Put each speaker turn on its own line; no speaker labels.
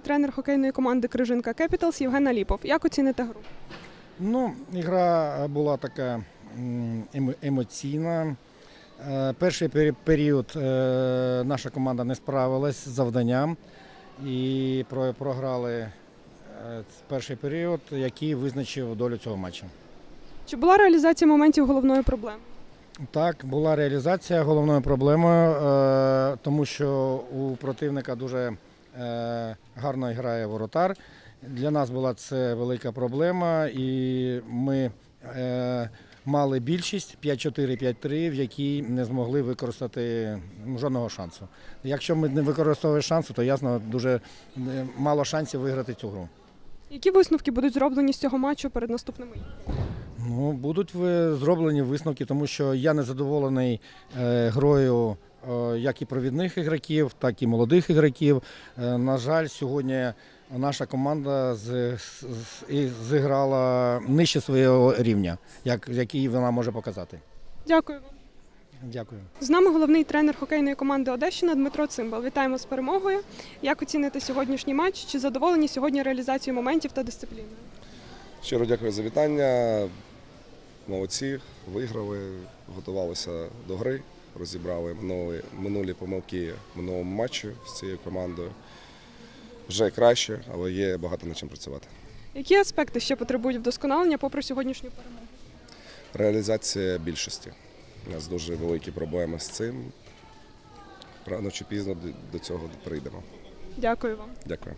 тренер хокейної команди Крижинка Кепіталс Євген Аліпов. Як оціните гру?
Ну, ігра була така емоційна. Е, Перший період е, наша команда не справилась з завданням і програли е, перший період, який визначив долю цього матчу.
Чи була реалізація моментів головною проблемою?
Так, була реалізація головною проблемою, тому що у противника дуже гарно грає воротар. Для нас була це велика проблема, і ми е, мали більшість 5-4-5-3, в якій не змогли використати жодного шансу. Якщо ми не використовуємо шансу, то ясно дуже е, мало шансів виграти цю гру.
Які висновки будуть зроблені з цього матчу перед наступними?
Ну, будуть зроблені висновки, тому що я не задоволений е, грою е, як і провідних ігроків, так і молодих ігроків. Е, на жаль, сьогодні наша команда зіграла нижче свого рівня, як, який вона може показати.
Дякую вам.
Дякую.
З нами головний тренер хокейної команди Одещина Дмитро Цимбал. Вітаємо з перемогою. Як оціните сьогоднішній матч? Чи задоволені сьогодні реалізацією моментів та дисципліною?
Щиро дякую за вітання. Молодці, виграли, готувалися до гри, розібрали минулі, минулі помилки в минулому матчі з цією командою. Вже краще, але є багато над чим працювати.
Які аспекти ще потребують вдосконалення попри сьогоднішню перемогу?
Реалізація більшості. У нас дуже великі проблеми з цим. Рано чи пізно до цього прийдемо.
Дякую вам.
Дякую.